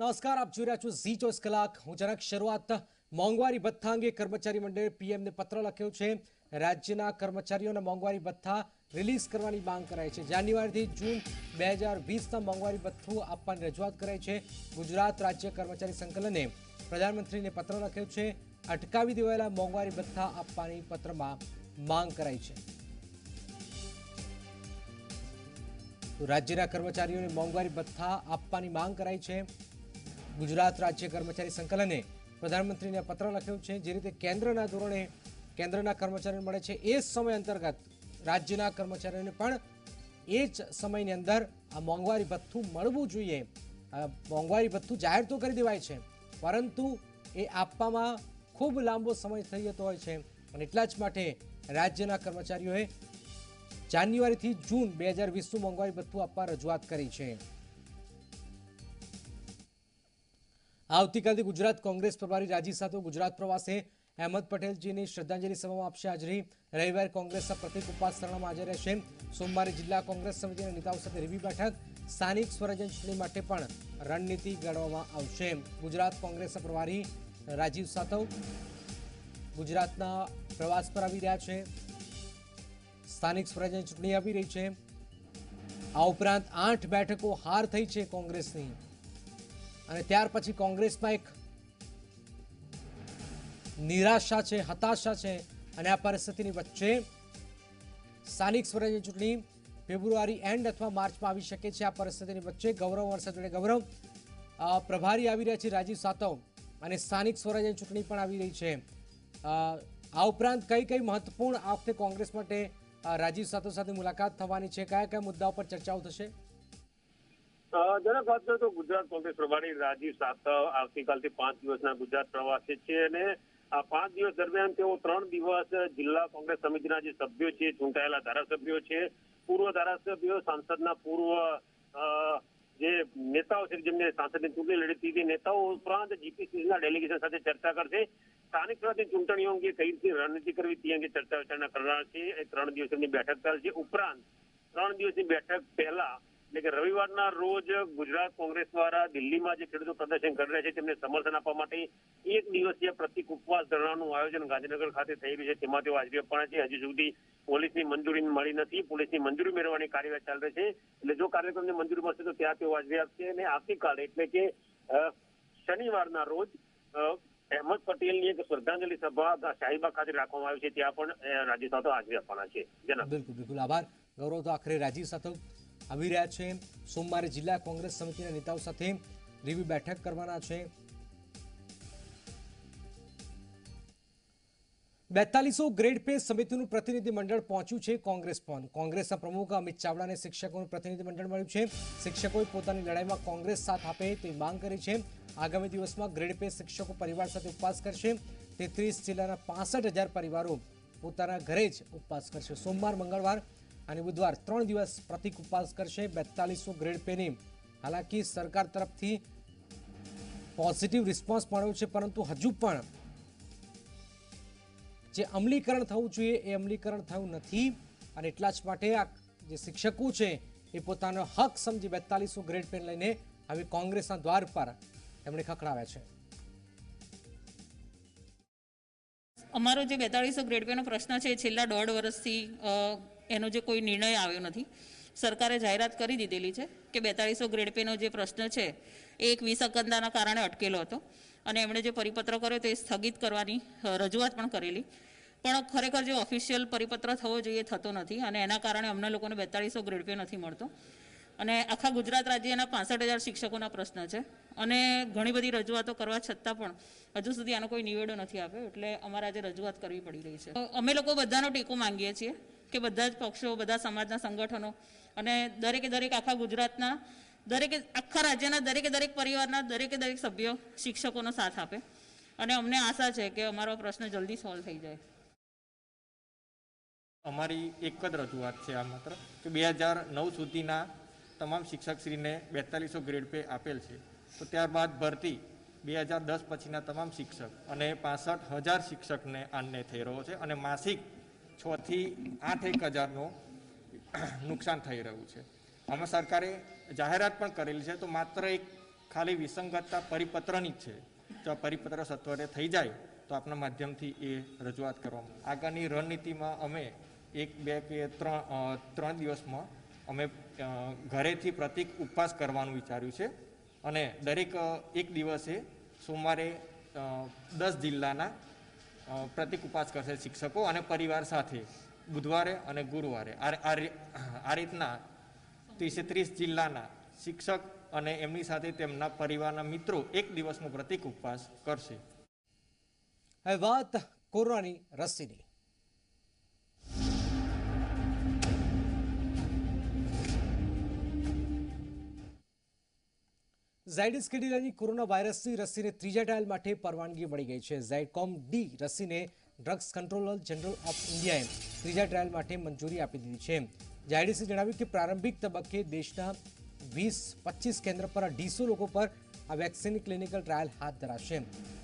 નમસ્કાર, આપ જોઈ રહ્યા છો ઝી ચોવીસ કલાક. હું જરાક શરૂઆત. મોંઘવારી ભથ્થા અંગે કર્મચારી મંડળે પીએમને પત્ર લખ્યો છે. રાજ્યના કર્મચારીઓના મોંઘવારી ભથ્થા રિલીઝ કરવાની માંગ કરાઈ છે. જાન્યુઆરીથી જૂન બે હજાર વીસના મોંઘવારી ભથ્થું આપવાની રજૂઆત કરાઈ છે. ગુજરાત રાજ્ય કર્મચારી સંકલને પ્રધાનમંત્રીને પત્ર લખ્યો છે. અટકાવી દેવાયેલા મોંઘવારી ભથ્થા આપવાની પત્રમાં માંગ કરાઈ છે. રાજ્યના કર્મચારીઓને મોંઘવારી ભથ્થા આપવાની માંગ કરાઈ છે. ગુજરાત રાજ્ય કર્મચારી સંકલને પ્રધાનમંત્રીને પત્ર લખ્યો છે, જે રીતે કેન્દ્રના ધોરણે કેન્દ્રના કર્મચારીઓને મળે છે. એ સમય અંતર્ગત રાજ્યના કર્મચારીઓને પણ એ જ સમયની અંદર આ મોંઘવારી ભથ્થું મળવું જોઈએ. મોંઘવારી ભથ્થું જાહેર તો કરી દેવાય છે, પરંતુ એ આપવામાં ખૂબ લાંબો સમય થઈ જતો હોય છે. અને એટલા જ માટે રાજ્યના કર્મચારીઓએ જાન્યુઆરીથી જૂન બે હજાર વીસનું મોંઘવારી ભથ્થું આપવા રજૂઆત કરી છે. આવતીકાલથી ગુજરાત કોંગ્રેસ પ્રભારી રાજીવ સાથે ગુજરાત પ્રવાસે અહેમદ પટેલજીની શ્રદ્ધાંજલિ સભામાં આપશે હાજરી. રવિવાર કોંગ્રેસના પ્રતિક ઉપવાસ ધરણામાં હાજર રહેશે. સોમવારે જિલ્લા કોંગ્રેસ સમિતિના નેતાઓ સાથે રિવ્યુ બેઠક. સ્થાનિક સ્વરાજ્યની ચૂંટણી માટે પણ રણનીતિ ઘડવામાં આવશે. ગુજરાત કોંગ્રેસના પ્રભારી રાજીવ સાતવ ગુજરાતના પ્રવાસ પર આવી રહ્યા છે. સ્થાનિક સ્વરાજ્યની ચૂંટણી આવી રહી છે. આ ઉપરાંત આઠ બેઠકો હાર થઈ છે કોંગ્રેસની. અને ત્યાર પછી કોંગ્રેસમાં એક નિરાશા છે, હતાશા છે અને આ પરિસ્થિતિની વચ્ચે સ્થાનિક સ્વરાજ્ય ચૂંટણી ફેબ્રુઆરી એન્ડ અથવા માર્ચમાં આવી શકે છે. આ પરિસ્થિતિની વચ્ચે ગૌરવ વરસાદ જોડે ગૌરવ પ્રભારી આવી રહ્યા છે રાજીવ સાતવ અને સ્થાનિક સ્વરાજ્યની ચૂંટણી પણ આવી રહી છે. આ ઉપરાંત કઈ કઈ મહત્વપૂર્ણ આ વખતે કોંગ્રેસ માટે રાજીવ સાતવ સાથે મુલાકાત થવાની છે? કયા કયા મુદ્દાઓ પર ચર્ચાઓ થશે? જનક વાત તો ગુજરાત કોંગ્રેસ પ્રભારી રાજીવ સાતવ આવતીકાલથી પાંચ દિવસના ગુજરાત પ્રવાસે છે અને આ પાંચ દિવસ દરમિયાન તેઓ ત્રણ દિવસ જિલ્લા કોંગ્રેસ સમિતિના જે સભ્યો છે, ચૂંટાયેલા ધારાસભ્યો છે, પૂર્વ ધારાસભ્યો, સાંસદના પૂર્વ જે નેતાઓ છે, જેમને સાંસદની ચૂંટણી લડી હતી નેતાઓ ઉપરાંત જીપીસીના ડેલિગેશન સાથે ચર્ચા કરશે. સ્થાનિક સ્વરાજની ચૂંટણીઓ અંગે કઈ રીતે રણનીતિ કરવી તે અંગે ચર્ચા વિચારણા કરનાર છે. એ ત્રણ દિવસની બેઠક ચાલશે. ઉપરાંત ત્રણ દિવસની બેઠક પહેલા એટલે કે રવિવારના રોજ ગુજરાત કોંગ્રેસ દ્વારા દિલ્હીમાં જે ખેડૂતો પ્રદર્શન કરી રહ્યા છે, તેમને સમર્થન આપવા માટે એક દિવસીય પ્રતિક ઉપવાસ ધરણાનું આયોજન ગાંધીનગર ખાતે થઈ રહ્યું છે. તેમાં તેઓ હાજરી આપવાના છે. હજુ સુધી પોલીસની મંજૂરી મળી નથી. પોલીસની મંજૂરી મેળવવાની કાર્યવાહી ચાલી રહી છે. એટલે જો કાર્યક્રમને મંજૂરી મળશે, તો ત્યાં તેઓ હાજરી આપશે. અને આવતીકાલે એટલે કે શનિવારના રોજ અહેમદ પટેલની એક શ્રદ્ધાંજલિ સભા શાહીબાગ ખાતે રાખવામાં આવી છે. ત્યાં પણ રાજ્ય સાથે હાજરી આપવાના છે. બિલકુલ બિલકુલ. આભાર. ગૌરવ તો આખરે રાજીવ સાતવ. આવી રહ્યા છે. સોમવારે જિલ્લા કોંગ્રેસ સમિતિના નેતાઓ સાથે રિવ્યુ બેઠક કરવાના છે. બેતાલીસો ગ્રેડ પે સમિતિનું પ્રતિનિધિ પહોંચ્યું છે કોંગ્રેસ પણ. કોંગ્રેસના પ્રમુખ અમિત ચાવડાને શિક્ષકોનું પ્રતિનિધિ મંડળ મળ્યું છે. શિક્ષકોએ પોતાની લડાઈમાં કોંગ્રેસ સાથ આપે તેવી માંગ કરી છે. આગામી દિવસમાં ગ્રેડ પે શિક્ષકો પરિવાર સાથે ઉપવાસ કરશે. તેત્રીસ જિલ્લાના પાસઠ પરિવારો પોતાના ઘરે જ ઉપવાસ કરશે. સોમવાર, મંગળવાર અને બુધવાર ત્રણ દિવસ પ્રતિક ઉપવાસ કરશે બેતાલીસો ગ્રેડ પેની. હાલાકી સરકાર તરફથી પોઝિટિવ રિસ્પોન્સ મળ્યો છે, પરંતુ હજુ પણ જે અમલીકરણ થવું જોઈએ એ અમલીકરણ થયું નથી. અને એટલા જ માટે આ જે શિક્ષકો છે, એ પોતાનો હક સમજી બેતાલીસો ગ્રેડ પેન લઈને હવે કોંગ્રેસના દ્વાર પર એમણે ખખડાવ્યા છે. અમારો જે બેતાળીસો ગ્રેડ પેનો પ્રશ્ન છે, છેલ્લા દોઢ વર્ષથી એનો જે કોઈ નિર્ણય આવ્યો નથી. સરકારે જાહેરાત કરી દીધેલી છે કે બેતાળીસો ગ્રેડ પેનો જે પ્રશ્ન છે, એ એક વિસંગતતાના કારણે અટકેલો હતો અને એમણે જે પરિપત્ર કર્યો તે સ્થગિત કરવાની રજૂઆત પણ કરેલી. પણ ખરેખર જે ઓફિશિયલ પરિપત્ર થવો જોઈએ થતો નથી અને એના કારણે અમને લોકોને બેતાળીસો ગ્રેડ પે નથી મળતો. અને આખા ગુજરાત રાજ્યના પાસઠ હજાર શિક્ષકોના પ્રશ્ન છે અને ઘણી બધી રજૂઆતો કરવા છતાં પણ હજુ સુધી આનો કોઈ નિવેડો નથી આપ્યો એટલે અમારે આજે રજૂઆત કરવી પડી રહી છે. અમે લોકો બધાનો ટેકો માંગીએ છીએ. કે બધા જ પક્ષો, બધા સમાજના સંગઠનો અને દરેકે દરેક આખા ગુજરાતના, દરેકે આખા રાજ્યના, દરેકે દરેક પરિવારના, દરેકે દરેક સભ્યો શિક્ષકોનો સાથ આપે. અને અમને આશા છે કે અમારો પ્રશ્ન જલ્દી સોલ્વ થઈ જાય. અમારી એક જ રજૂઆત છે આ માત્ર, કે બે હજાર નવ સુધીના તમામ શિક્ષકશ્રીને બેતાલીસો ગ્રેડ પે આપેલ છે. તો ત્યારબાદ ભરતી બે હજાર દસ પછીના તમામ શિક્ષક અને પાસઠ હજાર શિક્ષકને આને થઈ રહ્યો છે. અને માસિક છથી આઠ એક હજારનું નુકસાન થઈ રહ્યું છે. આમાં સરકારે જાહેરાત પણ કરેલી છે, તો માત્ર એક ખાલી વિસંગતતા પરિપત્રની જ છે. જો પરિપત્ર સત્વરે થઈ જાય, તો આપણા માધ્યમથી એ રજૂઆત કરવામાં આગળની રણનીતિમાં અમે એક, બે કે ત્રણ ત્રણ દિવસમાં અમે ઘરેથી પ્રતિક ઉપવાસ કરવાનું વિચાર્યું છે. અને દરેક એક દિવસે સોમવારે દસ જિલ્લાના પ્રતિક ઉપવાસ કરશે શિક્ષકો અને પરિવાર સાથે, બુધવારે અને ગુરુવારે. આ રીતના ત્રીસે ત્રીસ જિલ્લાના શિક્ષક અને એમની સાથે તેમના પરિવારના મિત્રો એક દિવસનો પ્રતિક ઉપવાસ કરશે. હવે વાત કોરોનાની રસીની. ઝાયડસ કેડિલાની કોરોના વાયરસની રસીને ત્રીજા ટ્રાયલ માટે પરવાનગી મળી ગઈ છે. ઝાયકોમ ડી રસીને ડ્રગ્સ કંટ્રોલર જનરલ ઓફ ઇન્ડિયાએ ત્રીજા ટ્રાયલ માટે મંજૂરી આપી દીધી છે. ઝાયડસે જણાવ્યું કે પ્રારંભિક તબક્કે દેશના વીસ પચીસ કેન્દ્ર પર અઢીસો લોકો પર આ વેક્સિનની ક્લિનિકલ ટ્રાયલ હાથ ધરાશે.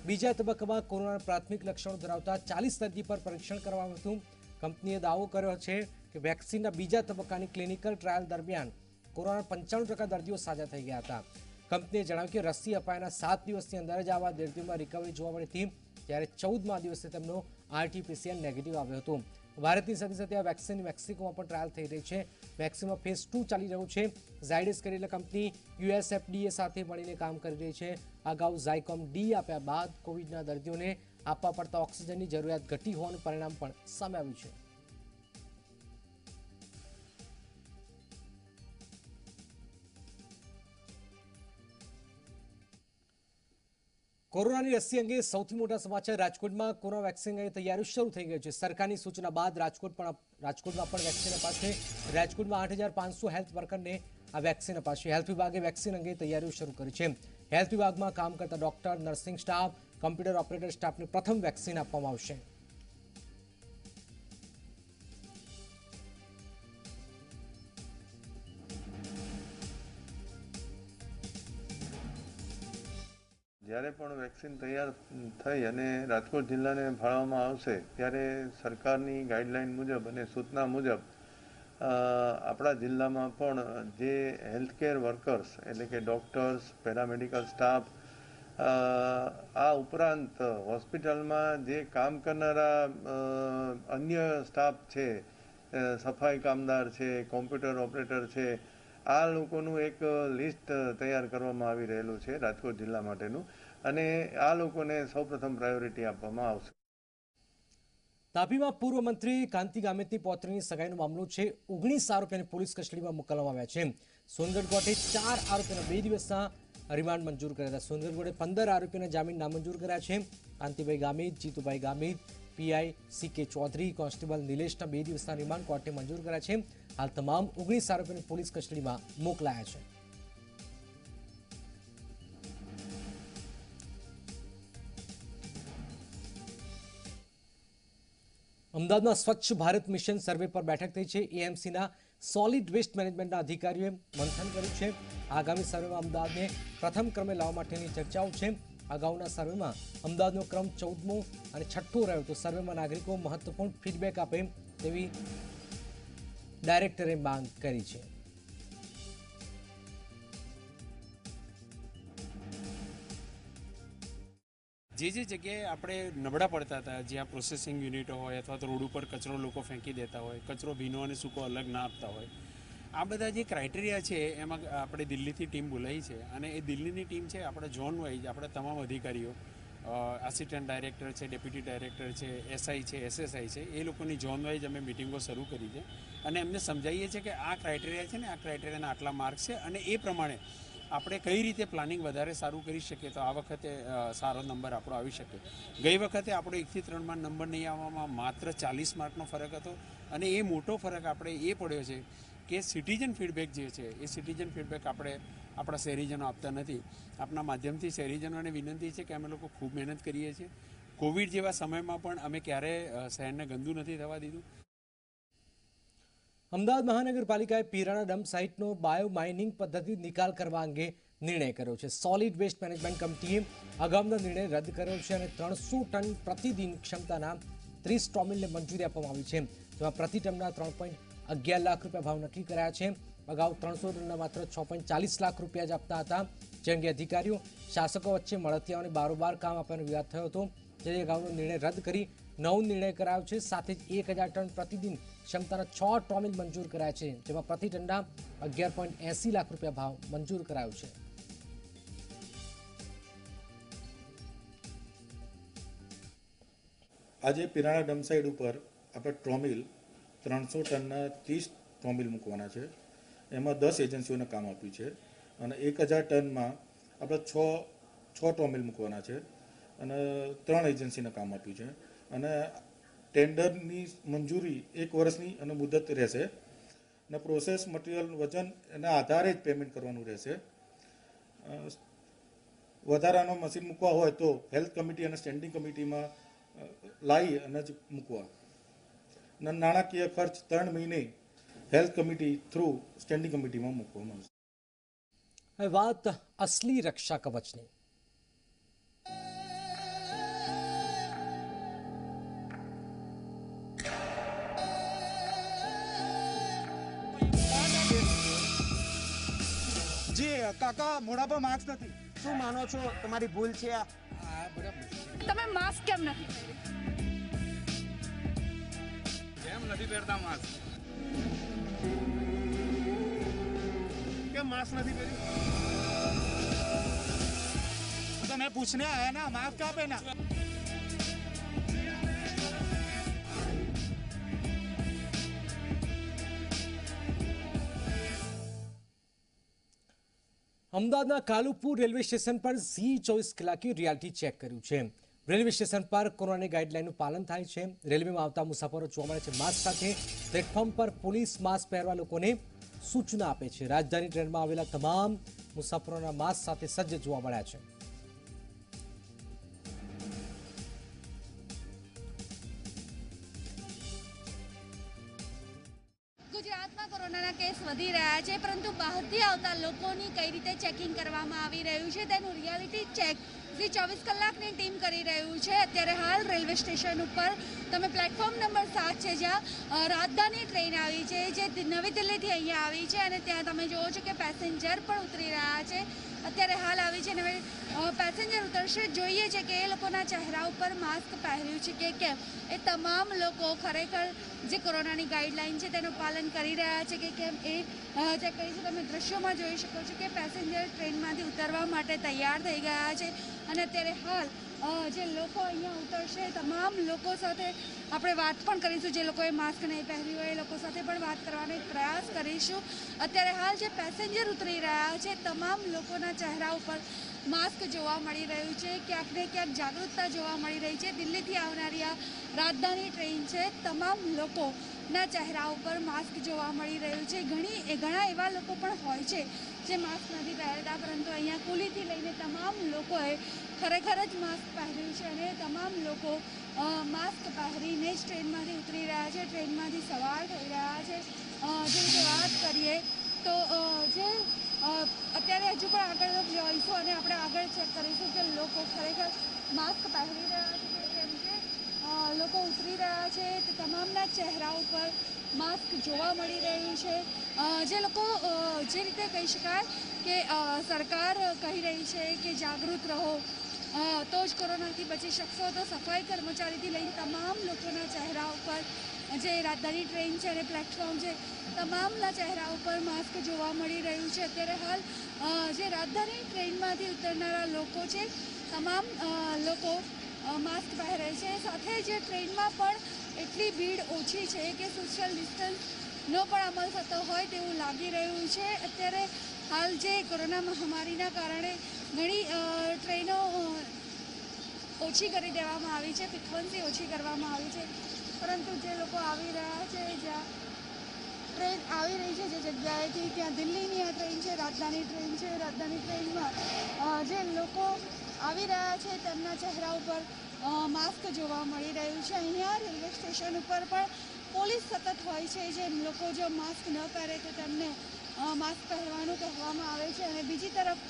બીજા તબક્કામાં કોરોનાના પ્રાથમિક લક્ષણો ધરાવતા ચાલીસ દર્દી પર પરીક્ષણ કરવામાં હતું કંપનીએ દાવો કર્યો છે કે વેક્સિનના બીજા તબક્કાની ક્લિનિકલ ટ્રાયલ દરમિયાન કોરોના પંચાણું ટકા દર્દીઓ સાજા થઈ ગયા હતા. કંપનીએ જણાવ્યું કે રસી અપાયાના સાત દિવસની અંદર જ આવા દર્દીઓમાં રિકવરી જોવા મળી હતી, ત્યારે ચૌદમા દિવસે તેમનો આરટીપીસીઆર નેગેટિવ આવ્યો હતો. ભારતની સાથે સાથે આ વેક્સિન મેક્સિકોમાં પણ ટ્રાયલ થઈ રહી છે. મેક્સિમમ ફેઝ ટુ ચાલી રહ્યું છે. ઝાયડસ કરેલા કંપની યુએસએફડીએ સાથે મળીને કામ કરી રહી છે. અગાઉ ઝાયકોમ ડી આપ્યા બાદ કોવિડના દર્દીઓને આપવા પડતા ઓક્સિજનની જરૂરિયાત ઘટી હોવાનું પરિણામ પણ સામે આવ્યું છે. કોરોનાની રસી અંગે સૌથી મોટા સમાચાર રાજકોટમાં કોરોના વેક્સિન અંગે તૈયારી શરૂ થઈ ગઈ છે. સરકારની સૂચના બાદ રાજકોટ પણ રાજકોટમાં પણ વેક્સિન અપાશે. રાજકોટમાં આઠ હજાર પાંચસો હેલ્થ વર્કરને આ વેક્સિન અપાશે. હેલ્થ વિભાગે વેક્સિન અંગે તૈયારીઓ શરૂ કરી છે. હેલ્થ વિભાગમાં કામ કરતા doctor, nursing staff, computer operator સ્ટાફને પ્રથમ વેક્સિન આપવામાં આવશે. જ્યારે પણ વેક્સિન તૈયાર થઈ અને રાજકોટ જિલ્લાને ફાળવવામાં આવશે, ત્યારે સરકારની ગાઈડલાઈન મુજબ અને સૂચના મુજબ આપણા જિલ્લામાં પણ જે હેલ્થકેર વર્કર્સ એટલે કે ડૉક્ટર્સ, પેરામેડિકલ સ્ટાફ આ ઉપરાંત હોસ્પિટલમાં જે કામ કરનારા અન્ય સ્ટાફ છે સફાઈ કામદાર છે, કોમ્પ્યુટર ઓપરેટર છે, આ લોકોનું એક લિસ્ટ તૈયાર કરવામાં આવી રહેલું છે રાજકોટ જિલ્લા માટેનું. અને આ લોકોને સૌપ્રથમ પ્રાયોરિટી આપવામાં આવશે. તાપીમાં પૂર્વ મંત્રી કાંતિ ગામિતની પૌત્રીની સગાઈનો મામલો છે. ઓગણીસ આરોપીને પોલીસ કસ્ટડીમાં મોકલવામાં આવ્યા છે. સોનગઢ કોર્ટે ચાર આરોપીને બે દિવસના રિમાન્ડ મંજૂર કર્યા હતા. સોનગઢ કોર્ટે પંદર આરોપીને જામીન નામંજૂર કર્યા છે. Kantibhai Gamit, Jitubhai Gamit, PI C K Chaudhary, constable નિલેશના બે દિવસના રિમાન્ડ કોર્ટે મંજૂર કર્યા છે. હાલ તમામ ઓગણીસ આરોપીને પોલીસ કસ્ટડીમાં મોકલાયા છે. અમદાવાદમાં સ્વચ્છ ભારત મિશન સર્વે પર બેઠક થઈ છે. એએમસીના સોલિડ વેસ્ટ મેનેજમેન્ટના અધિકારીઓએ મંથન કર્યું છે. આગામી સર્વેમાં અમદાવાદને પ્રથમ ક્રમે લાવવા માટેની ચર્ચાઓ છે. અગાઉના સર્વેમાં અમદાવાદનો ક્રમ ચૌદમો અને છઠ્ઠો રહ્યો તો સર્વેમાં નાગરિકો મહત્વપૂર્ણ ફીડબેક આપે તેવી ડાયરેક્ટરે માંગ કરી છે. જે જે જગ્યાએ આપણે નબળા પડતા હતા, જ્યાં પ્રોસેસિંગ યુનિટો હોય અથવા તો રોડ ઉપર કચરો લોકો ફેંકી દેતા હોય, કચરો ભીનો અને સૂકો અલગ ના આપતા હોય, આ બધા જે ક્રાઇટેરિયા છે એમાં આપણે દિલ્હીથી ટીમ બોલાવી છે અને એ દિલ્હીની ટીમ છે આપણે ઝોન વાઇઝ આપણે તમામ અધિકારીઓ આસિસ્ટન્ટ ડાયરેક્ટર છે ડેપ્યુટી ડાયરેક્ટર છે એસઆઈ છે એસએસઆઈ છે, એ લોકોની ઝોન વાઇઝ અમે મિટિંગો શરૂ કરી છે અને એમને સમજાવીએ છીએ કે આ ક્રાઇટેરિયા છે ને, આ ક્રાઇટેરિયાના આટલા માર્ક છે અને એ પ્રમાણે આપણે કઈ રીતે પ્લાનિંગ વધારે સારું કરી શકીએ તો આ વખતે સારો નંબર આપણો આવી શકે. ગઈ વખતે આપણો એકથી ત્રણમાં નંબર નહીં આવવામાં માત્ર ચાલીસ માર્કનો ફરક હતો અને એ મોટો ફરક આપણે એ પડ્યો છે કે સિટીઝન ફીડબેક જે છે, એ સિટીઝન ફીડબેક આપણે આપણા શહેરીજનો આપતા નથી. આપણા માધ્યમથી શહેરીજનોને વિનંતી છે કે અમે લોકો ખૂબ મહેનત કરીએ છીએ. કોવિડ જેવા સમયમાં પણ અમે ક્યારેય શહેરને ગંદુ નથી થવા દીધું. અમદાવાદ મહાનગરપાલિકાએ પીરાણા ડમ્પ સાઇટનો બાયો માઇનિંગ પદ્ધતિ નિકાલ કરવા અંગે નિર્ણય કર્યો છે. સોલિડ વેસ્ટ મેનેજમેન્ટ કમિટીએ અગાઉના નિર્ણય રદ કર્યો છે અને ત્રણસો ટન પ્રતિદિન ક્ષમતાના ત્રીસ સ્ટોમિલને મંજૂરી આપવામાં આવી છે. જેમાં પ્રતિ ટનના ત્રણ પોઈન્ટ અગિયાર લાખ રૂપિયા ભાવ નક્કી કરાયા છે. અગાઉ ત્રણસો ટનના માત્ર છ પોઈન્ટ ચાલીસ લાખ રૂપિયા જ આપતા હતા. જે અંગે અધિકારીઓ, શાસકો વચ્ચે મળતિયાઓને બારોબાર કામ આપવાનો વિવાદ થયો હતો. જે અગાઉનો નિર્ણય રદ કરી નવો નિર્ણય કરાયો છે. સાથે જ એક હજાર ટન પ્રતિદિન ક્ષમતાના છ ટોમિલ મંજૂર કરાયા છે, જેમાં પ્રતિ ટંડા અગિયાર પોઈન્ટ એસી લાખ રૂપિયા ભાવ મંજૂર કરાયો છે. આજે પિરાણા ડમ સાઈડ ઉપર આપણે ટ્રોમિલ ત્રણસો ટનના ત્રીસ ટ્રોમિલ મૂકવાના છે. એમાં દસ એજન્સીઓને કામ આપ્યું છે અને એક હજાર ટનમાં આપણે છ છ ટ્રોમિલ મૂકવાના છે અને ત્રણ એજન્સીને કામ આપ્યું છે. અને ટેન્ડરની મંજૂરી એક વર્ષની અને મુદત રહેશે અને પ્રોસેસ મટીરિયલ વજન એના આધારે જ પેમેન્ટ કરવાનું રહેશે. વધારાનો મશીન મૂકવા હોય તો હેલ્થ કમિટી અને સ્ટેન્ડિંગ કમિટીમાં લાવી અને જ મૂકવા અને નાણાકીય ખર્ચ ત્રણ મહિને હેલ્થ કમિટી થ્રુ સ્ટેન્ડિંગ કમિટીમાં મૂકવામાં આવશે. વાત અસલી રક્ષા કવચની. કાકા મોઢા પર માસ્ક નથી. શું માનો છો? તમારી ભૂલ છે આ. તમે માસ્ક કેમ નથી કેમ નથી પહેરતા માસ્ક? કેમ માસ્ક નથી પહેર્યું? તો મેં પૂછને આયા ના માસ્ક ક્યાં પહેના અમદાવાદના કાલુપુર રેલવે સ્ટેશન પર ઝી ચોવીસ કલાકે રિયાલિટી ચેક કર્યું છે. રેલવે સ્ટેશન પર કોરોનાની ગાઈડલાઈનનું પાલન થાય છે. રેલવેમાં આવતા મુસાફરો જોવા મળે છે માસ્ક સાથે. પ્લેટફોર્મ પર પોલીસ માસ્ક પહેરવા લોકોને સૂચના આપે છે. રાજધાની ટ્રેનમાં આવેલા તમામ મુસાફરોના માસ્ક સાથે સજ્જ જોવા મળ્યા છે. વધી રહ્યા છે, પરંતુ બહારથી આવતા લોકોની કઈ રીતે ચેકિંગ કરવામાં આવી રહ્યું છે, તેનું રિયાલિટી ચેક જે ચોવીસ કલાકની ટીમ કરી રહ્યું છે. અત્યારે હાલ રેલવે સ્ટેશન ઉપર તમે પ્લેટફોર્મ નંબર સાત છે, જ્યાં રાજધાની ટ્રેન આવી છે, જે નવી દિલ્હીથી અહીંયા આવી છે અને ત્યાં તમે જુઓ છો કે પેસેન્જર પણ ઉતરી રહ્યા છે. અત્યારે હાલ આવી છે અને હવે પેસેન્જર ઉતરશે. જોઈએ છે કે એ લોકોના ચહેરા ઉપર માસ્ક પહેર્યું છે કે કેમ? એ તમામ લોકો ખરેખર જે કોરોનાની ગાઈડલાઇન છે તેનું પાલન કરી રહ્યા છે કે કેમ? એ જે કહી છે તમે દ્રશ્યોમાં જોઈ શકો છો કે પેસેન્જર ટ્રેનમાંથી ઉતરવા માટે તૈયાર થઈ ગયા છે. અને અત્યારે હાલ જે લોકો અહીંયા ઉતરશે, તમામ લોકો સાથે આપણે વાત પણ કરીશું. જે લોકોએ માસ્ક નહીં પહેર્યું હોય, એ લોકો સાથે પણ વાત કરવાનો પ્રયાસ કરીશું. અત્યારે હાલ જે પેસેન્જર ઉતરી રહ્યા છે, તમામ લોકોના ચહેરા ઉપર માસ્ક જોવા મળી રહ્યું છે. ક્યાંક ને ક્યાંક જાગૃતતા જોવા મળી રહી છે. દિલ્હીથી આવનારી આ રાજધાની ટ્રેન છે. તમામ લોકોના ચહેરા ઉપર માસ્ક જોવા મળી રહ્યું છે. ઘણી, ઘણા એવા લોકો પણ હોય છે જે માસ્ક નથી પહેરતા, પરંતુ અહીંયા કુલીથી લઈને તમામ લોકોએ ખરેખર જ માસ્ક પહેર્યું છે અને તમામ લોકો માસ્ક પહેરીને જ ટ્રેનમાંથી ઉતરી રહ્યા છે, ટ્રેનમાંથી સવાર થઈ રહ્યા છે. જે વાત કરીએ તો જે અત્યારે હજુ પણ આગળ જોઈશું અને આપણે આગળ ચેક કરીશું કે લોકો ખરેખર માસ્ક પહેરી રહ્યા છે કેમ કે લોકો ઉતરી રહ્યા છે. તમામના ચહેરા ઉપર માસ્ક જોવા મળી રહ્યું છે. જે લોકો જે રીતે કહી શકાય કે સરકાર કહી રહી છે કે જાગૃત રહો. તો જ કોરોનાથી બચી શકશો. તો સફાઈ કર્મચારીથી લઈને તમામ લોકોના ચહેરા ઉપર જે રાજધાની ટ્રેન છે અને પ્લેટફોર્મ છે, તમામના ચહેરા ઉપર માસ્ક જોવા મળી રહ્યું છે. અત્યારે હાલ જે રાજધાની ટ્રેનમાંથી ઉતરનારા લોકો છે, તમામ લોકો માસ્ક પહેરે છે. સાથે જે ટ્રેનમાં પણ એટલી ભીડ ઓછી છે કે સોશિયલ ડિસ્ટન્સનો પણ અમલ થતો હોય તેવું લાગી રહ્યું છે. અત્યારે હાલ જે કોરોના મહામારીના કારણે ઘણી ટ્રેનો ઓછી કરી દેવામાં આવી છે ફ્રિકવન્સી ઓછી કરવામાં આવી છે. પરંતુ જે લોકો આવી રહ્યા છે, જ્યાં ટ્રેન આવી રહી છે, જે જગ્યાએથી ત્યાં દિલ્હીની આ ટ્રેન છે, રાજધાની ટ્રેન છે, રાજધાની ટ્રેનમાં જે લોકો આવી રહ્યા છે તેમના ચહેરા ઉપર માસ્ક જોવા મળી રહ્યું છે. અહીંયા રેલવે સ્ટેશન ઉપર પણ પોલીસ સતત હોય છે જે લોકો જો માસ્ક ન પહેરે તો તેમને માસ્ક પહેરવાનું કહેવામાં આવે છે. અને બીજી તરફ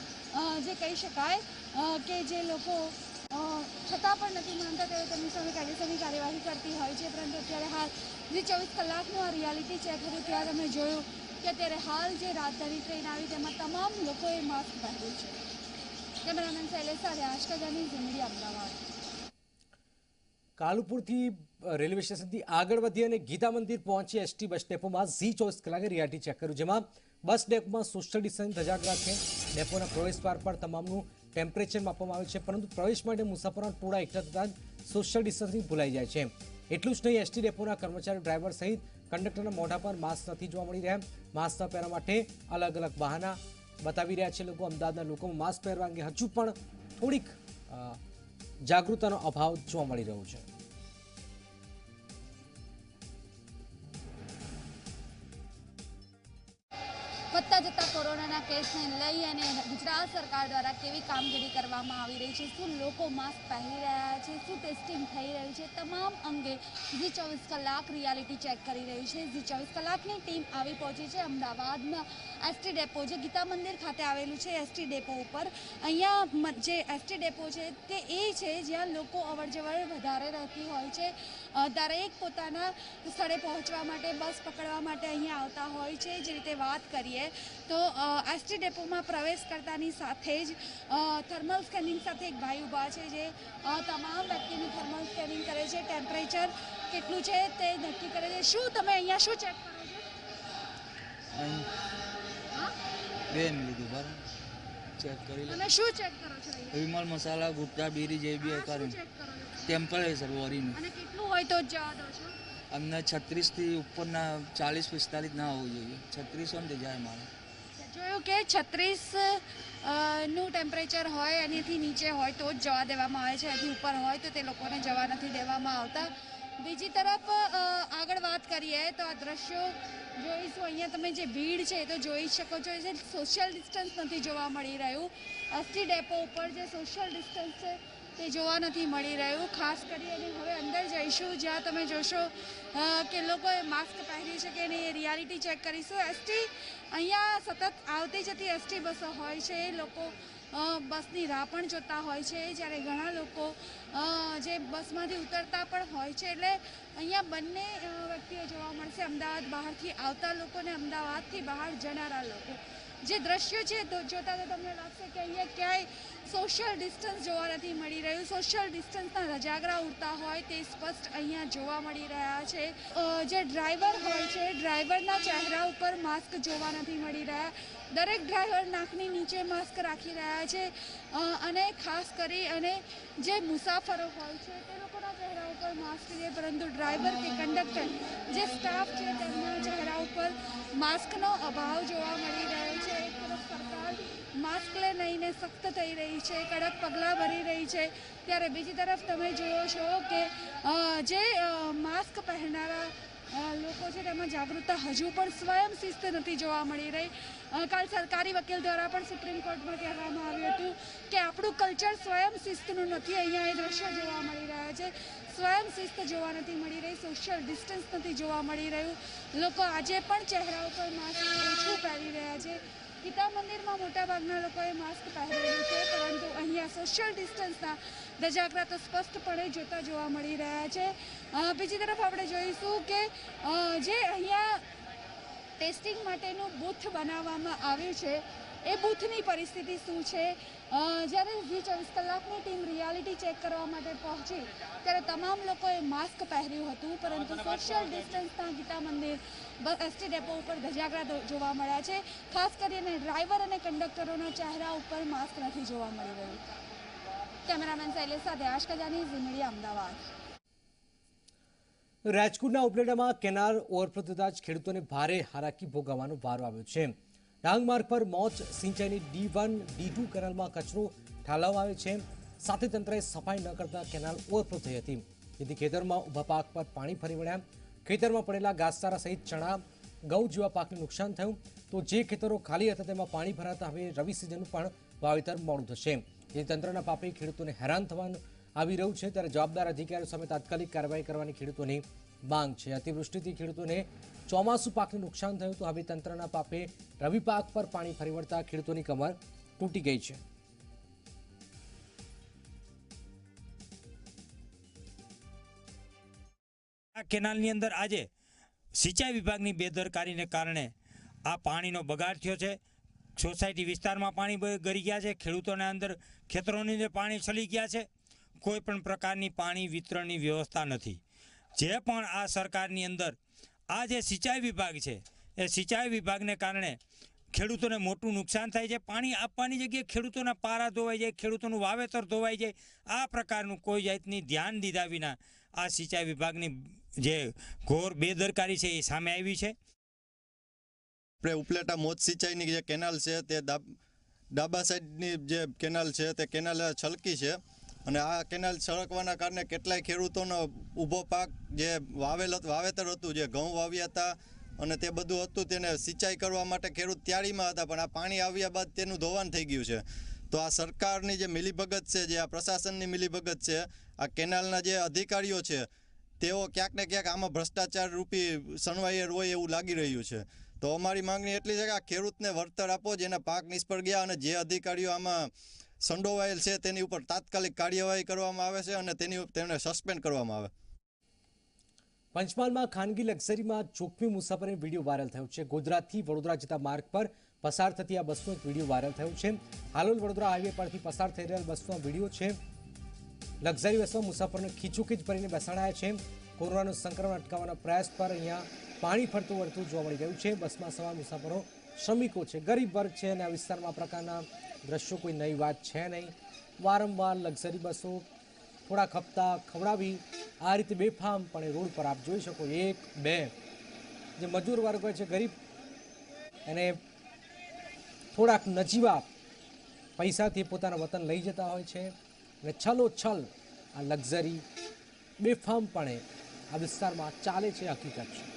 જે કહી શકાય કે જે લોકો છતાં પણ નથી માનતા તેઓ તેમની સામે કાયદેસરની કાર્યવાહી કરતી હોય છે. પરંતુ અત્યારે હાલ જે ચોવીસ કલાકનું આ રિયાલિટી ચેક હતું, ત્યારે તમે જોયું કે અત્યારે હાલ જે રાજધાની ટ્રેન આવી તેમાં તમામ લોકોએ માસ્ક પહેર્યું છે. કેમેરામેન શૈલેષ સાથે આશકાજાની ઝીમડી અમદાવાદ. કાલુપુરથી રેલવે સ્ટેશનથી આગળ વધી અને ગીતા મંદિર પહોંચી એસટી બસ ડેપોમાં ઝી ચોવીસ કલાકે રિયાલિટી ચેક કર્યું, જેમાં બસ ડેપોમાં સોશિયલ ડિસ્ટન્સ, ધજાગ છે ડેપોના પ્રવેશ પાર પર તમામનું ટેમ્પરેચર માપવામાં આવે છે, પરંતુ પ્રવેશ માટે મુસાફરોના ટોળા એકઠા થતાં સોશિયલ ડિસ્ટન્સિંગ ભૂલાઈ જાય છે. એટલું જ નહીં, એસટી ડેપોના કર્મચારી, ડ્રાઈવર સહિત કંડક્ટરના મોઢા પર માસ્ક નથી જોવા મળી રહ્યા. માસ્ક ન પહેરવા માટે અલગ અલગ બહાના બતાવી રહ્યા છે લોકો. અમદાવાદના લોકોમાં માસ્ક પહેરવા અંગે હજુ પણ થોડીક જાગૃતતાનો અભાવ જોવા મળી રહ્યો છે. વધતા કેસને લઈ અને ગુજરાત સરકાર દ્વારા કેવી કામગીરી કરવામાં આવી રહી છે? શું લોકો માસ્ક પહેરી રહ્યા છે? શું ટેસ્ટિંગ થઈ રહ્યું છે? તમામ અંગે ઝી ચોવીસ કલાક રિયાલિટી ચેક કરી રહ્યું છે. ઝી ચોવીસ કલાકની ટીમ આવી પહોંચી છે અમદાવાદમાં. એસટી ડેપો જે ગીતા મંદિર ખાતે આવેલું છે એસટી ડેપો ઉપર. અહીંયા જે એસટી ડેપો છે તે એ છે જ્યાં લોકો અવરજવર વધારે રહેતી હોય છે. દરેક પોતાના સ્થળે પહોંચવા માટે બસ પકડવા માટે અહીંયા આવતા હોય છે. જે રીતે વાત કરીએ તો એસટી ડેપોમાં પ્રવેશ કરતાની સાથે જ થર્મલ સ્કેનિંગ સાથે એક ભાઈ ઊભા છે જે તમામ વ્યક્તિનું થર્મલ સ્કેનિંગ કરે છે. ટેમ્પરેચર કેટલું છે તે નક્કી કરે છે. શું તમે અહીંયા શું ચેક કરો છો? બેન લીધું બરાબર. ચેક કરી તમે શું ચેક કરો છો વિમલ મસાલા ગુટકા બીરી જે બી હા, શું કર્યું check કરો છો? ટેમ્પરેચર વોરીનું. અને હોય તો જ જવા દો છો? અમને છત્રીસથી ઉપરના ચાલીસ પિસ્તાલીસ ના હોવું જોઈએ. છત્રીસો ને જાય મારે. જોયું કે છત્રીસનું ટેમ્પરેચર હોય એનાથી નીચે હોય તો જ જવા દેવામાં આવે છે. એથી ઉપર હોય તો તે લોકોને જવા નથી દેવામાં આવતા. બીજી તરફ આગળ વાત કરીએ તો આ દ્રશ્યો જોઈશું. અહીંયા તમે જે ભીડ છે એ તો જોઈ શકો છો. જે સોશિયલ ડિસ્ટન્સ નથી જોવા મળી રહ્યું. અસ્થિ ડેપો ઉપર જે સોશિયલ ડિસ્ટન્સ છે તે જોવા નથી મળી રહ્યું. ખાસ કરી અને હવે અંદર જઈશું. જ્યાં તમે જોશો કે લોકોએ માસ્ક પહેર્યું છે કે નહીં એ રિયાલિટી ચેક કરીશું. એસટી અહીંયા સતત આવતી જતી એસટી બસો હોય છે. એ લોકો બસની રાહ પણ જોતા હોય છે. જ્યારે ઘણા લોકો જે બસમાંથી ઉતરતા પણ હોય છે. એટલે અહીંયા બંને વ્યક્તિઓ જોવા મળશે. અમદાવાદ બહારથી આવતા લોકો અને અમદાવાદથી બહાર જનારા લોકો. જે દ્રશ્યો છે જોતા તો તમને લાગશે કે અહીંયા ક્યાંય સોશિયલ ડિસ્ટન્સ જોવા નથી મળી રહ્યું. સોશિયલ ડિસ્ટન્સના રજાગરા ઉડતા હોય તે સ્પષ્ટ અહીંયા જોવા મળી રહ્યા છે. જે ડ્રાઈવર હોય છે, ડ્રાઈવરના ચહેરા ઉપર માસ્ક જોવા નથી મળી રહ્યા. દરેક ડ્રાઈવર નાકની નીચે માસ્ક રાખી રહ્યા છે. અને ખાસ કરી અને જે મુસાફરો હોય છે, તે લોકોના ચહેરા ઉપર માસ્ક છે, પરંતુ ડ્રાઈવર કે કંડક્ટર જે સ્ટાફ છે, તેમના ચહેરા ઉપર માસ્કનો અભાવ જોવા મળી રહ્યો છે. માસ્કને લઈને સખ્ત થઈ રહી છે, કડક પગલાં ભરી રહી છે. ત્યારે બીજી તરફ તમે જુઓ છો કે જે માસ્ક પહેરનારા લોકો છે તેમાં જાગૃતતા હજુ પણ સ્વયં શિસ્ત નથી જોવા મળી રહી. કાલ સરકારી વકીલ દ્વારા પણ સુપ્રીમ કોર્ટમાં કહેવામાં આવ્યું હતું કે આપણું કલ્ચર સ્વયં શિસ્તનું નથી. અહીંયા એ દ્રશ્ય જોવા મળી રહ્યા છે. સ્વયં શિસ્ત જોવા નથી મળી રહી સોશિયલ ડિસ્ટન્સ નથી જોવા મળી રહ્યું. લોકો આજે પણ ચહેરા ઉપર માસ્ક ઓછું પહેરી રહ્યા છે. ગીતા મંદિરમાં મોટાભાગના લોકોએ માસ્ક પહેરેલું છે, પરંતુ અહીંયા સોશિયલ ડિસ્ટન્સના ધજાગરા તો સ્પષ્ટપણે જોતા જોવા મળી રહ્યા છે. બીજી તરફ આપણે જોઈશું કે જે અહીંયા ટેસ્ટિંગ માટેનું બૂથ બનાવવામાં આવ્યું છે, એ બૂથની પરિસ્થિતિ શું છે? જ્યારે વી ચોવીસ કલાકની ટીમ રિયાલિટી ચેક કરવા માટે પહોંચી ત્યારે તમામ લોકોએ માસ્ક પહેર્યું હતું પરંતુ સોશિયલ ડિસ્ટન્સના ગીતા મંદિર એસટી ડેપો ઉપર ધજાગરા જોવા મળ્યા છે. ખાસ કરીને ડ્રાઈવર અને કંડક્ટરોના ચહેરા ઉપર માસ્ક નથી જોવા મળી રહ્યું. કેમેરામેન શૈલેષ સાથે આશકજાની ઝી મીડિયા અમદાવાદ. રાજકોટના ઉપલેટામાં કેનાલ ઓવરફ્લો થતાં જ ખેડૂતોને ભારે હારાકી ભોગવવાનો વારો આવ્યો છે. ડાંગ માર્ગ પર મોચ સિંચાઈની ડી વન, ડી ટુ કેનાલમાં કચરો ઠાલવવામાં આવે છે. સાથે તંત્રએ સફાઈ ન કરતા કેનાલ ઓવરફ્લો થઈ હતી. જેથી ખેતરમાં ઊભા પાક પર પાણી ફરી વળ્યા. ખેતરમાં પડેલા ઘાસચારા સહિત ચણા, ઘઉં જેવા પાકને નુકસાન થયું. તો જે ખેતરો ખાલી હતા તેમાં પાણી ભરાતા હવે રવિ સિઝનનું પણ વાવેતર મોડું થશે. જેથી તંત્રના પાપે ખેડૂતોને હેરાન થવાનું આવી રહ્યું છે. ત્યારે જવાબદાર અધિકારીઓ સામે તાત્કાલિક કાર્યવાહી કરવાની ખેડૂતોની માંગ છે. અતિવૃષ્ટિથી ખેડૂતોને ચોમાસુ પાકને નુકસાન થયું તો હવે તંત્રના પાપે રવિ પાક પર પાણી ફરી વળતા ખેડૂતોની કમર તૂટી ગઈ છે. આ કેનાલની અંદર આજે સિંચાઈ વિભાગની બેદરકારીને કારણે આ પાણીનો બગાડ થયો છે. સોસાયટી વિસ્તારમાં પાણી ગરી ગયા છે. ખેડૂતોના અંદર ખેતરોની પાણી છલી ગયા છે. કોઈ પણ પ્રકારની પાણી વિતરણની વ્યવસ્થા નથી. જે પણ આ સરકારની અંદર આ જે સિંચાઈ વિભાગ છે, એ સિંચાઈ વિભાગને કારણે ખેડૂતોને મોટું નુકસાન થાય છે. પાણી આપવાની જગ્યાએ ખેડૂતોના પારા ધોવાઈ જાય, ખેડૂતોનું વાવેતર ધોવાઈ જાય. આ પ્રકારનું કોઈ જાતની ધ્યાન દીધા વિના આ સિંચાઈ વિભાગની જે ઘોર બેદરકારી છે એ સામે આવી છે. આપણે ઉપલેટા મોજ સિંચાઈની જે કેનાલ છે, તે ડાબા સાઈડની જે કેનાલ છે, તે કેનાલ છલકી છે. અને આ કેનાલ સળકવાના કારણે કેટલાય ખેડૂતોનો ઊભો પાક જે વાવેલ વાવેતર હતું, જે ઘઉં વાવ્યા હતા અને તે બધું હતું, તેને સિંચાઈ કરવા માટે ખેડૂત તૈયારીમાં હતા, પણ આ પાણી આવ્યા બાદ તેનું ધોવાણ થઈ ગયું છે. તો આ સરકારની જે મિલીભગત છે, જે આ પ્રશાસનની મિલીભગત છે, આ કેનાલના જે અધિકારીઓ છે, તેઓ ક્યાંક ને ક્યાંક આમાં ભ્રષ્ટાચાર રૂપી સનવાયર હોય એવું લાગી રહ્યું છે. તો અમારી માંગણી એટલી છે કે આ ખેડૂતને વળતર આપો, જેના પાક નિષ્ફળ ગયા અને જે અધિકારીઓ આમાં સંડોવાયેલ છે, તેની ઉપર તાત્કાલિક કાર્યવાહી કરવામાં આવે છે અને તેની તેમને સસ્પેન્ડ કરવામાં આવે. પંચમહાલમાં ખાનગી લક્ઝરીમાં જોખમી મુસાફરીનો વીડિયો વાયરલ થયો છે. ગુજરાતથી વડોદરા જતા માર્ગ પર પસાર થતી આ બસનો એક વીડિયો વાયરલ થયો છે. હાલોલ વડોદરા હાઈવે પરથી પસાર થઈ રહેલ બસનો વીડિયો છે. લક્ઝરી બસમાં મુસાફરોને ખીચોખીચ ભરીને બેસાડાયા છે. કોરોનાનું સંક્રમણ અટકાવવાના પ્રયાસ પર અહીંયા પાણી ફરતું વળતું જોવા મળી રહ્યું છે. બસમાં સવાર મુસાફરો, શ્રમિકો છે, ગરીબ વર્ગ છે અને આ વિસ્તારમાં પ્રકારના દ્રશ્યો કોઈ નવી વાત છે નહીં. વારંવાર લક્ઝરી બસો થોડા ખપતા ખવડાવી. આ રીતે બેફામ પણ રોડ પર આપ જોઈ શકો એક, બે. જે મજૂર વર્ગ હોય છે, ગરીબ, એને થોડાક નજીવા પૈસાથી પોતાના વતન લઈ જતા હોય છે. અને છલો છલ આ લક્ઝરી બેફામપણે આ વિસ્તારમાં ચાલે છે હકીકત. છે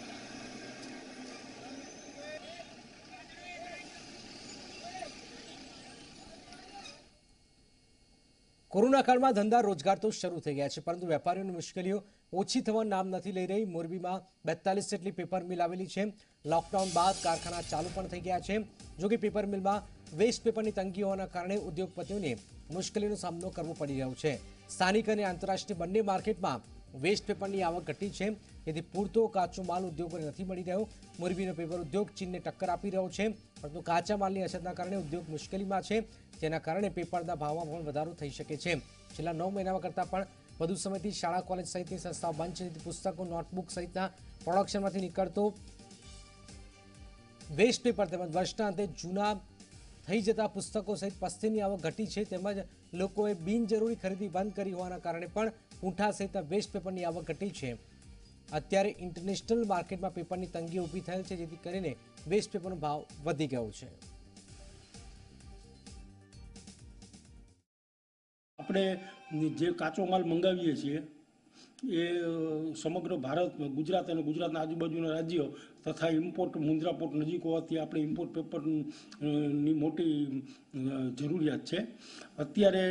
કોરોના કાળમાં ધંધા રોજગાર તો શરૂ થઈ ગયા છે, પરંતુ વેપારીઓની મુશ્કેલીઓ ઓછી થવાનું નામ નથી લઈ રહી. મોરબીમાં બેતાલીસ જેટલી પેપર મિલ આવેલી છે. લોકડાઉન બાદ કારખાના ચાલુ પણ થઈ ગયા છે. જો કે પેપર મિલમાં વેસ્ટ પેપરની તંગી હોવાના કારણે ઉદ્યોગપતિઓને મુશ્કેલીનો સામનો કરવો પડી રહ્યો છે. સ્થાનિક અને આંતરરાષ્ટ્રીય બંને માર્કેટમાં વેસ્ટ પેપરની આવક ઘટી છે. તેથી પૂરતો કાચો માલ ઉદ્યોગોને નથી મળી રહ્યો. મોરબીનો પેપર ઉદ્યોગ ચીનને ટક્કર આપી રહ્યો છે. પરંતુ કાચા માલની અછતના કારણે ઉદ્યોગ મુશ્કેલીમાં છે. જેના કારણે પેપરના ભાવમાં પણ વધારો થઈ શકે છે. છેલ્લા નવ મહિનામાં કરતાં પણ વધુ સમયથી શાળા, કોલેજ સહિતની સંસ્થાઓ બંધ છે. પુસ્તકો, નોટબુક સહિતના પ્રોડક્શનમાંથી નીકળતો વેસ્ટ પેપર તેમજ વર્ષના અંતે જૂના થઈ જતા પુસ્તકો સહિત પસ્તીની આવક ઘટી છે. તેમજ લોકોએ બિનજરૂરી ખરીદી બંધ કરી હોવાના કારણે પણ પૂંઠા સહિત વેસ્ટ પેપરની આવક ઘટી છે. અત્યારે ઇન્ટરનેશનલ માર્કેટમાં પેપરની તંગી ઊભી થયેલ છે, જેથી કરીને વેસ્ટ પેપરનો ભાવ વધી ગયો છે. આપણે જે કાચો માલ મંગાવીએ છીએ, એ, સમગ્ર ભારત, ગુજરાત અને ગુજરાતના આજુબાજુના રાજ્યો તથા ઇમ્પોર્ટ મુન્દ્રાપોર્ટ નજીક હોવાથી આપણે ઇમ્પોર્ટ પેપરની મોટી જરૂરિયાત છે. અત્યારે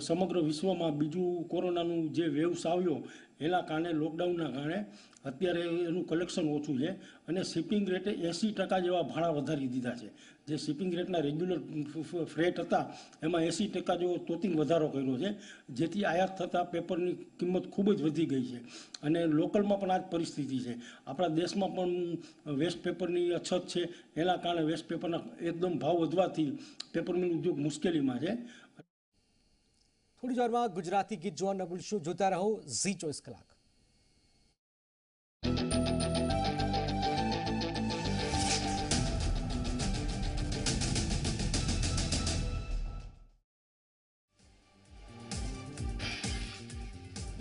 સમગ્ર વિશ્વમાં બીજું કોરોનાનું જે વેવ્સ આવ્યો એના કારણે લોકડાઉનના કારણે અત્યારે એનું કલેક્શન ઓછું છે અને શિપિંગ રેટે એંસી ટકા જેવા ભાડા વધારી દીધા છે. જે શિપિંગ રેટના રેગ્યુલર ફ્રેટ હતા, એમાં એંસી ટકા જેવો તોતિંગ વધારો કર્યો છે, જેથી આયાત થતાં પેપરની કિંમત ખૂબ જ વધી ગઈ છે. અને લોકલમાં પણ આ જ પરિસ્થિતિ છે. આપણા દેશમાં પણ વેસ્ટ પેપરની અછત છે. એના કારણે વેસ્ટ પેપરના એકદમ ભાવ વધવાથી પેપર મિલ ઉદ્યોગ મુશ્કેલીમાં છે. થોડી વારમાં ગુજરાતી ગીત જોવા ન ભૂલશો જોતા રહો. ઝી ચોવીસ કલાક.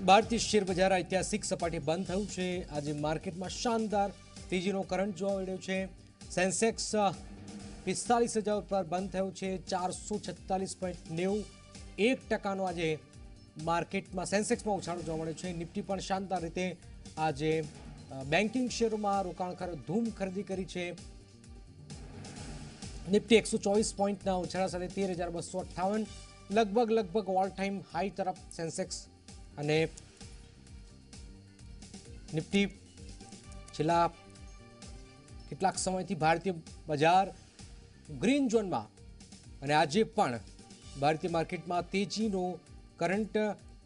ભારતીય શેર બજાર ઐતિહાસિક સપાટી બંધ થયું છે. આજે માર્કેટમાં શાનદાર તેજીનો કરંટ જોવા મળ્યો છે. સેન્સેક્સ પિસ્તાલીસ હજાર પર બંધ થયું છે. ચારસો છત્તાલીસ પોઈન્ટ નેવું એક ટકાનો આજે માર્કેટમાં સેન્સેક્સમાં ઉછાળો જોવા મળ્યો છે. નિફ્ટી પણ શાનદાર રીતે આજે બેન્કિંગ શેરોમાં રોકાણકારો ધૂમ ખરીદી કરી છે. નિફ્ટી એકસો ચોવીસ પોઈન્ટના ઉછાળા સાથે તેર હજાર બસો અઠ્ઠાવન, લગભગ લગભગ ઓલ ટાઈમ હાઈ તરફ સેન્સેક્સ અને નિફ્ટી છેલ્લા કેટલાક સમયથી ભારતીય બજાર ગ્રીન ઝોનમાં અને આજે પણ ભારતીય માર્કેટમાં તેજીનો કરંટ,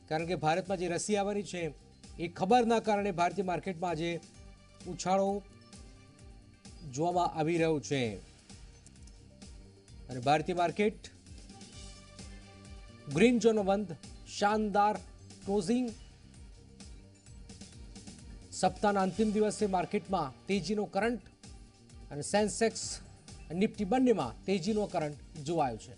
કારણ કે ભારતમાં જે રસી આવવાની છે, એ ખબરના કારણે ભારતીય માર્કેટમાં આજે ઉછાળો જોવામાં આવી રહ્યો છે. અને ભારતીય માર્કેટ, ગ્રીન ઝોનનો બંધ શાનદાર ક્લોઝિંગ સપ્તાહના અંતિમ દિવસે માર્કેટમાં તેજીનો કરંટ અને સેન્સેક્સ નિફ્ટી બંનેમાં તેજીનો કરંટ જોવાયો છે.